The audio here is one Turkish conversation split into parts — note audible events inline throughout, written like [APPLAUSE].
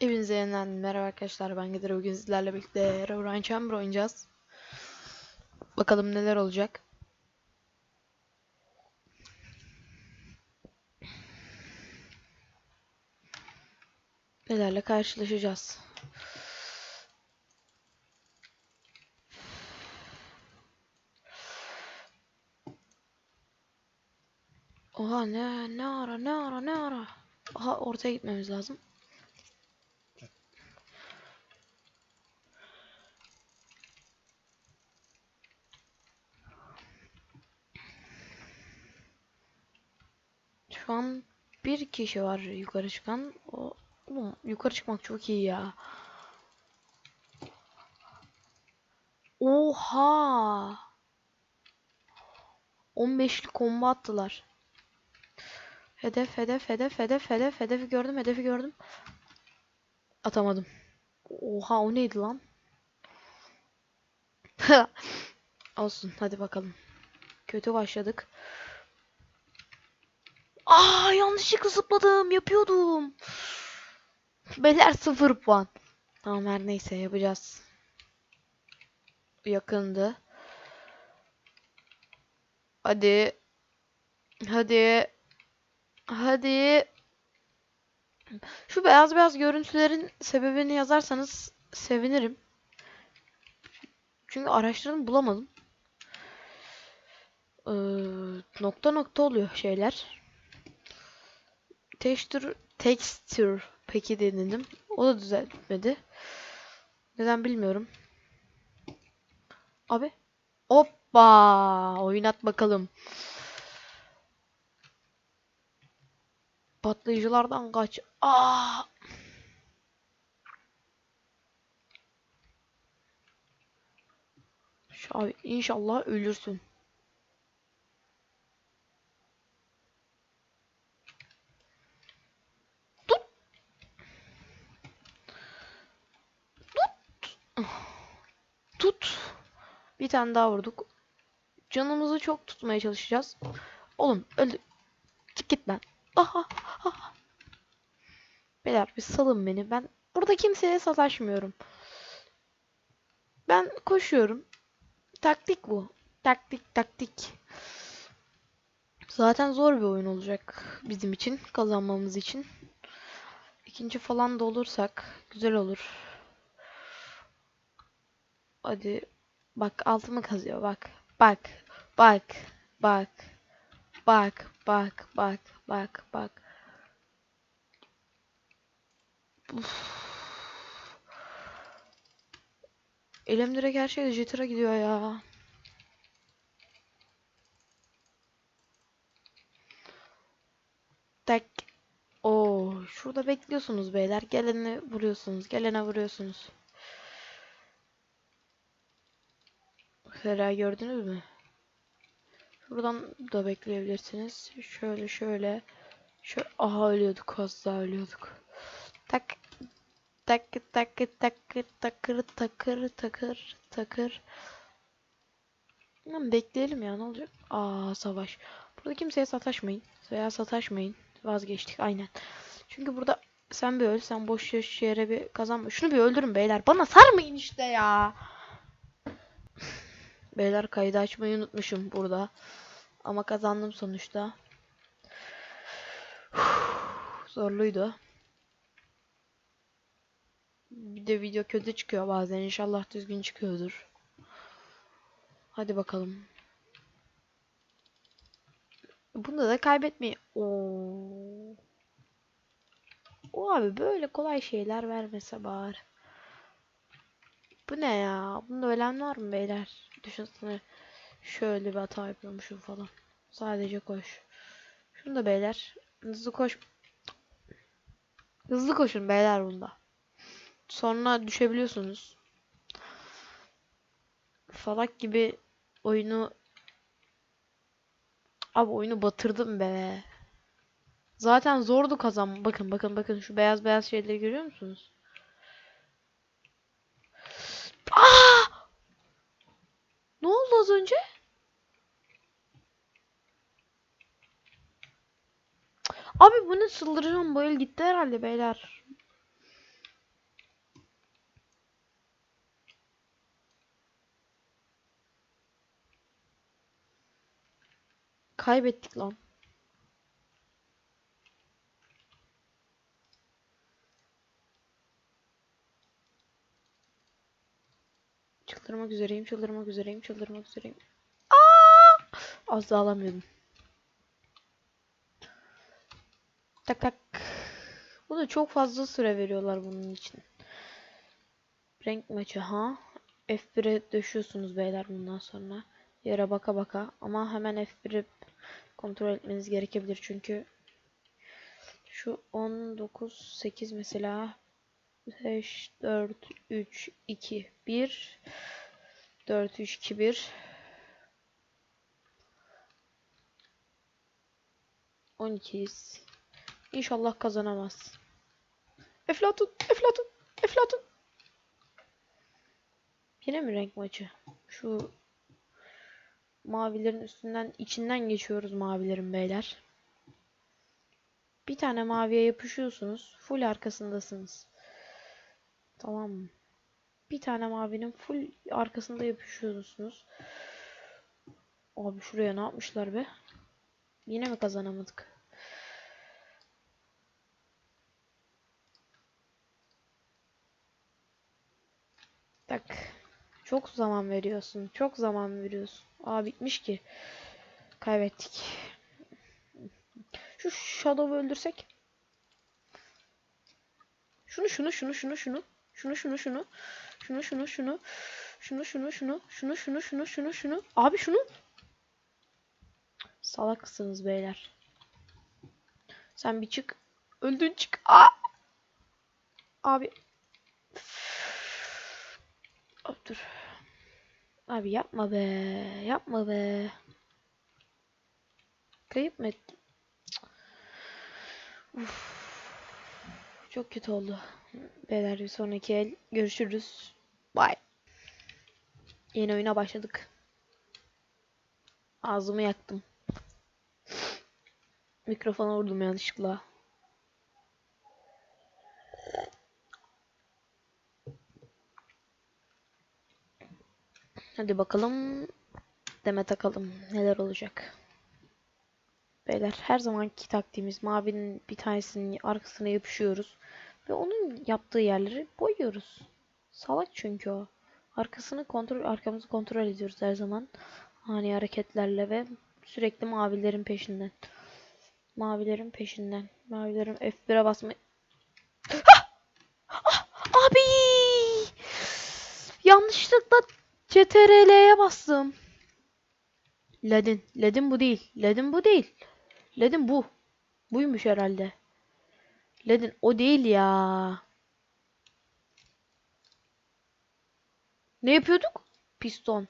Hepinize yeniden merhaba arkadaşlar ben Gider bugün sizlerle birlikte Ryan Chamber oynayacağız. Bakalım neler olacak. Nelerle karşılaşacağız. Oha ne ne ara ne ara ne ara. Aha ortaya gitmemiz lazım. Şu an bir kişi var yukarı çıkan. O oğlum, yukarı çıkmak çok iyi ya. Oha! 15'lik combo attılar. Hedef, hedef, hedef, hedef, hedef, hedefi gördüm, hedefi gördüm. Atamadım. Oha o neydi lan? [LAUGHS] Olsun hadi bakalım. Kötü başladık. Aa yanlışlıkla zıpladım. Yapıyordum. Beyler sıfır puan. Tamam her neyse yapacağız. Yakındı. Hadi. Hadi. Hadi. Şu beyaz beyaz görüntülerin sebebini yazarsanız sevinirim. Çünkü araştırdım bulamadım. Ee, nokta nokta oluyor şeyler. Texture, texture peki denedim. O da düzeltmedi. Neden bilmiyorum. Abi. Hoppa. Oynat bakalım. Patlayıcılardan kaç. Aa. Şu abi inşallah ölürsün. Bir tane daha vurduk. Canımızı çok tutmaya çalışacağız. Oğlum öldü. Çık git lan. Aha, aha. Beyler bir salın beni. Ben burada kimseye sataşmıyorum. Ben koşuyorum. Taktik bu. Taktik taktik. Zaten zor bir oyun olacak bizim için. Kazanmamız için. İkinci falan da olursak güzel olur. Hadi. Bak altımı kazıyor bak. Bak. Bak. Bak. Bak. Bak. Bak. Bak. Bak. Uf. Elim direkt her şey jitter'a gidiyor ya. Tek. Oo, şurada bekliyorsunuz beyler. Gelene vuruyorsunuz. Gelene vuruyorsunuz. Mesela gördünüz mü? Şuradan da bekleyebilirsiniz. Şöyle şöyle. Şöyle. Aha ölüyorduk. Az daha ölüyorduk. Tak. Tak tak tak takır takır takır takır. Tamam bekleyelim ya ne olacak? Aa savaş. Burada kimseye sataşmayın. Veya sataşmayın. Vazgeçtik aynen. Çünkü burada sen bir öl, sen boş yere bir kazanma. Şunu bir öldürün beyler. Bana sarmayın işte ya. Beyler kaydı açmayı unutmuşum burada. Ama kazandım sonuçta. Zorluydu. Bir de video kötü çıkıyor bazen. İnşallah düzgün çıkıyordur. Hadi bakalım. Bunda da kaybetmeyin. Oo. O abi böyle kolay şeyler vermese bari. Bu ne ya? Bunda ölen var mı beyler? Düşünsene. Şöyle bir hata yapıyormuşum falan. Sadece koş. Şunu da beyler. Hızlı koş. Hızlı koşun beyler bunda. Sonra düşebiliyorsunuz. Falak gibi oyunu Abi oyunu batırdım be. Zaten zordu kazan. Bakın bakın bakın şu beyaz beyaz şeyleri görüyor musunuz? Aa! az önce? Abi bunu sıldıracağım. Bu el gitti herhalde beyler. Kaybettik lan. Çıldırmak üzereyim, çıldırmak üzereyim, çıldırmak üzereyim. Aa! Az daha alamıyordum. Tak tak. Bu da çok fazla süre veriyorlar bunun için. Renk maçı ha. F1'e döşüyorsunuz beyler bundan sonra. Yere baka baka. Ama hemen F1'i kontrol etmeniz gerekebilir çünkü şu 19 8 mesela 5 4 3 2 1 4 3 2 1 12'yiz. İnşallah kazanamaz. Eflatun, Eflatun, Eflatun. Yine mi renk maçı? Şu mavilerin üstünden içinden geçiyoruz mavilerin beyler. Bir tane maviye yapışıyorsunuz. Full arkasındasınız. Tamam mı? Bir tane mavinin full arkasında yapışıyorsunuz. Abi şuraya ne yapmışlar be? Yine mi kazanamadık? Tak. Çok zaman veriyorsun. Çok zaman veriyorsun. Aa bitmiş ki. Kaybettik. Şu Shadow'u öldürsek. Şunu şunu şunu şunu şunu. Şunu şunu şunu. Şunu şunu şunu. Şunu şunu şunu. Şunu şunu şunu şunu şunu. Abi şunu. Salaksınız beyler. Sen bir çık. Öldün çık. Aa! Abi. Abi dur. Abi yapma be. Yapma be. Kayıp mı ettim? Uf. Çok kötü oldu. Beyler bir sonraki el görüşürüz. Bye. Yeni oyuna başladık. Ağzımı yaktım. Mikrofona vurdum yanlışlıkla. Hadi bakalım. Deme takalım. Neler olacak. Beyler her zamanki taktiğimiz mavinin bir tanesinin arkasına yapışıyoruz. Ve onun yaptığı yerleri boyuyoruz. Salak çünkü o. Arkasını kontrol, arkamızı kontrol ediyoruz her zaman. Ani hareketlerle ve sürekli mavilerin peşinden. Mavilerin peşinden. Mavilerin F1'e basma. Ah! Ah! Abi! Yanlışlıkla CTRL'ye bastım. Ledin. Ledin bu değil. Ledin bu değil. Ledin bu. Buymuş herhalde. Ledin o değil ya. Ne yapıyorduk? Piston.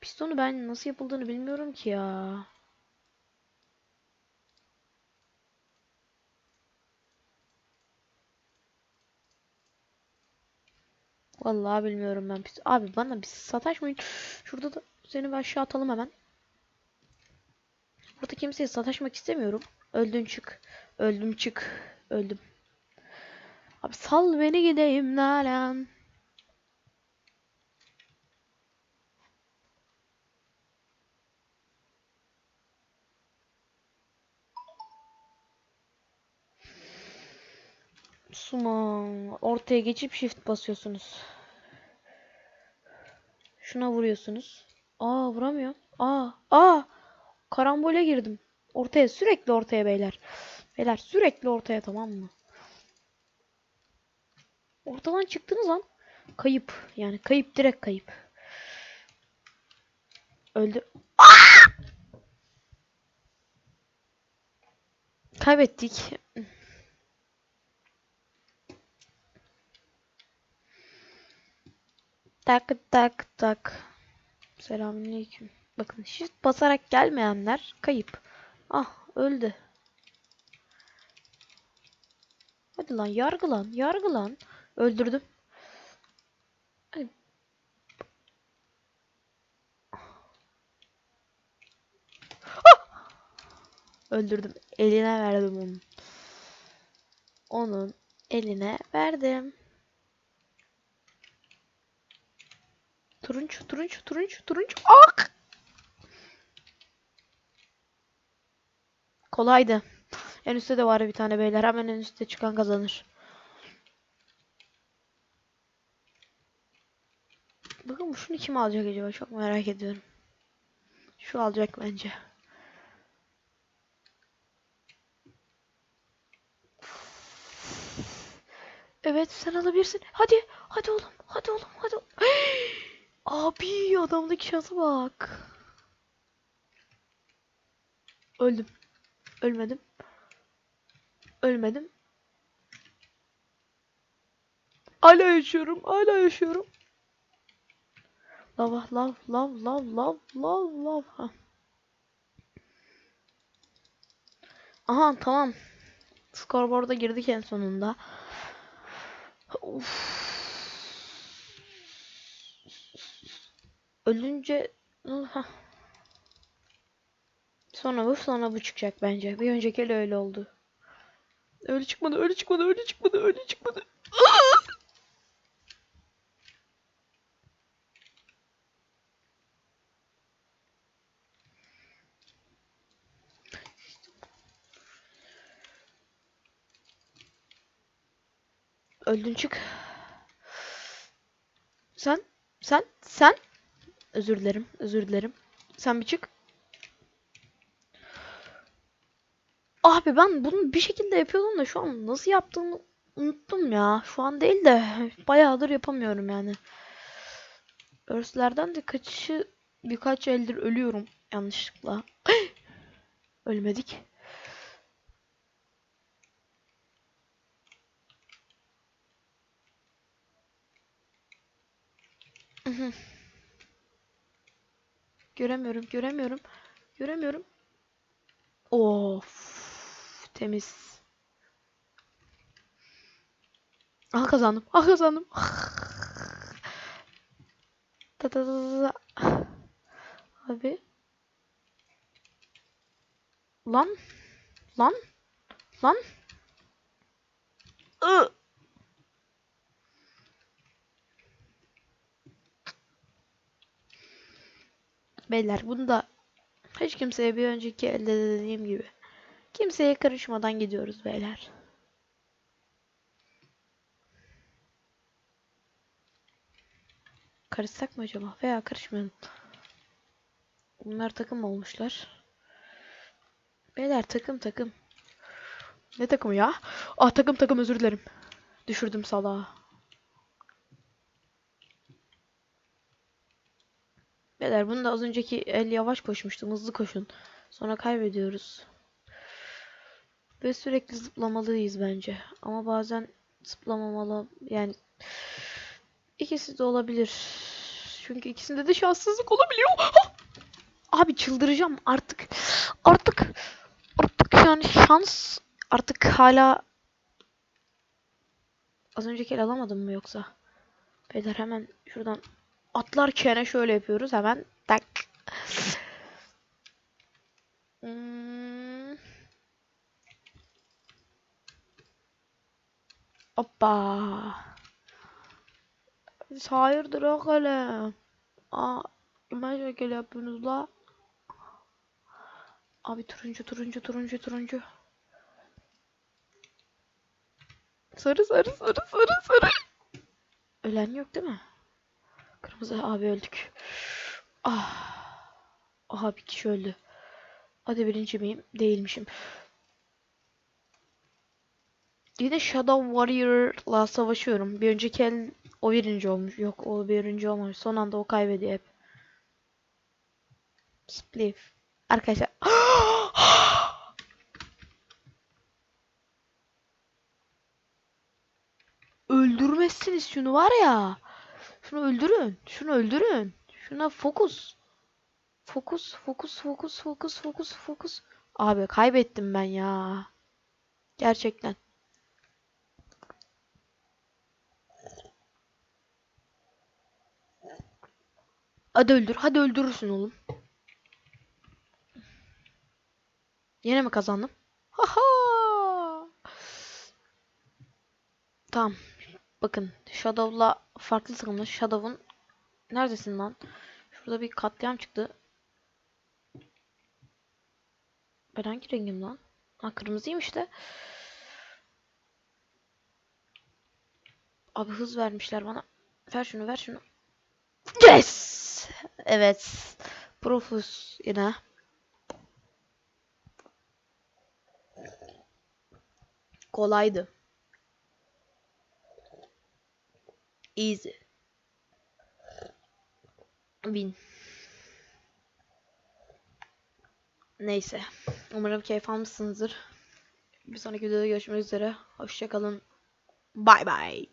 Pistonu ben nasıl yapıldığını bilmiyorum ki ya. Vallahi bilmiyorum ben. Abi bana bir sataşmayın. Şurada da seni bir aşağı atalım hemen. Burada kimseye sataşmak istemiyorum. Öldün çık. Öldüm çık. Öldüm. Abi sal beni gideyim Nalan. Suman. Ortaya geçip shift basıyorsunuz. Şuna vuruyorsunuz. Aa vuramıyor. Aa. Aa. Karambole girdim. Ortaya sürekli ortaya beyler. Beyler sürekli ortaya tamam mı? Ortadan çıktınız lan. Kayıp. Yani kayıp direkt kayıp. Öldü. Aa! Kaybettik. Tak tak tak. Selamünaleyküm. Bakın shift basarak gelmeyenler kayıp. Ah öldü. Hadi lan yargı lan yargı lan. Öldürdüm. Hadi. Ah! Öldürdüm. Eline verdim onun. Onun eline verdim. Turunç, turunç, turunç, turunç. Ah! Kolaydı. En üstte de var bir tane beyler. Hemen en üstte çıkan kazanır. Bakın şunu kim alacak acaba? Çok merak ediyorum. Şu alacak bence. Evet sen alabilirsin. Hadi. Hadi oğlum. Hadi oğlum. Hadi. [GASPS] Abi adamdaki şansa bak. Öldüm. Ölmedim. Ölmedim. Hala yaşıyorum. Hala yaşıyorum. Lava, lav, lav, lav, lav, lav, lav. Ha. Aha tamam. Scoreboard'a girdik en sonunda. Of. Ölünce Hah. Sonra bu sonra bu çıkacak bence. Bir önceki el öyle oldu. Öyle çıkmadı, öyle çıkmadı, öyle çıkmadı, öyle çıkmadı. Öldün çık. Sen, sen, sen. Özür dilerim, özür dilerim. Sen bir çık. Abi ben bunu bir şekilde yapıyordum da şu an nasıl yaptığımı unuttum ya. Şu an değil de [LAUGHS] bayağıdır yapamıyorum yani. Örslerden de kaçışı birkaç eldir ölüyorum yanlışlıkla. [GASPS] Ölmedik. Göremiyorum, göremiyorum. Göremiyorum. Of, temiz. Ah kazandım. Ah kazandım. Ta. Abi. Lan. Lan. Lan. Ih. Beyler bunu da hiç kimseye bir önceki elde de dediğim gibi kimseye karışmadan gidiyoruz beyler. Karışsak mı acaba? Veya karışmayalım. Bunlar takım olmuşlar. Beyler takım takım. Ne takımı ya? Ah takım takım özür dilerim. Düşürdüm salağı. Beyler bunu da az önceki el yavaş koşmuştum. Hızlı koşun. Sonra kaybediyoruz. Ve sürekli zıplamalıyız bence. Ama bazen zıplamamalı. Yani ikisi de olabilir. Çünkü ikisinde de şanssızlık olabiliyor. Abi çıldıracağım artık. Artık artık yani şans artık hala az önceki el alamadım mı yoksa? Beyler hemen şuradan atlarken şöyle yapıyoruz hemen tak. Hmm. Hoppa. Hayırdır o kalem? Aa, ben şekil yapıyorsunuz la. Abi turuncu turuncu turuncu turuncu. Sarı sarı sarı sarı sarı. Ölen yok değil mi? Kırmızı abi öldük. Ah. Aha bir kişi öldü. Hadi birinci miyim? Değilmişim. Yine Shadow Warrior'la savaşıyorum. Bir önceki el o birinci olmuş. Yok o birinci olmamış. Son anda o kaybediyor hep. Spliff. Arkadaşlar. [GASPS] Öldürmezsiniz şunu var ya. Şunu öldürün. Şunu öldürün. Şuna fokus. Fokus, fokus, fokus, fokus, fokus, fokus. Abi kaybettim ben ya. Gerçekten. Hadi öldür. Hadi öldürürsün oğlum. Yine mi kazandım? Haha. Tamam. Bakın Shadow'la farklı takımlar. Shadow'un neredesin lan? Şurada bir katliam çıktı. Ben hangi rengim lan? Ha kırmızıymış da. Abi hız vermişler bana. Ver şunu ver şunu. Yes! Evet. Profus yine. Kolaydı. Easy. Win. Neyse. Umarım keyif almışsınızdır. Bir sonraki videoda görüşmek üzere. Hoşçakalın. Bye bye.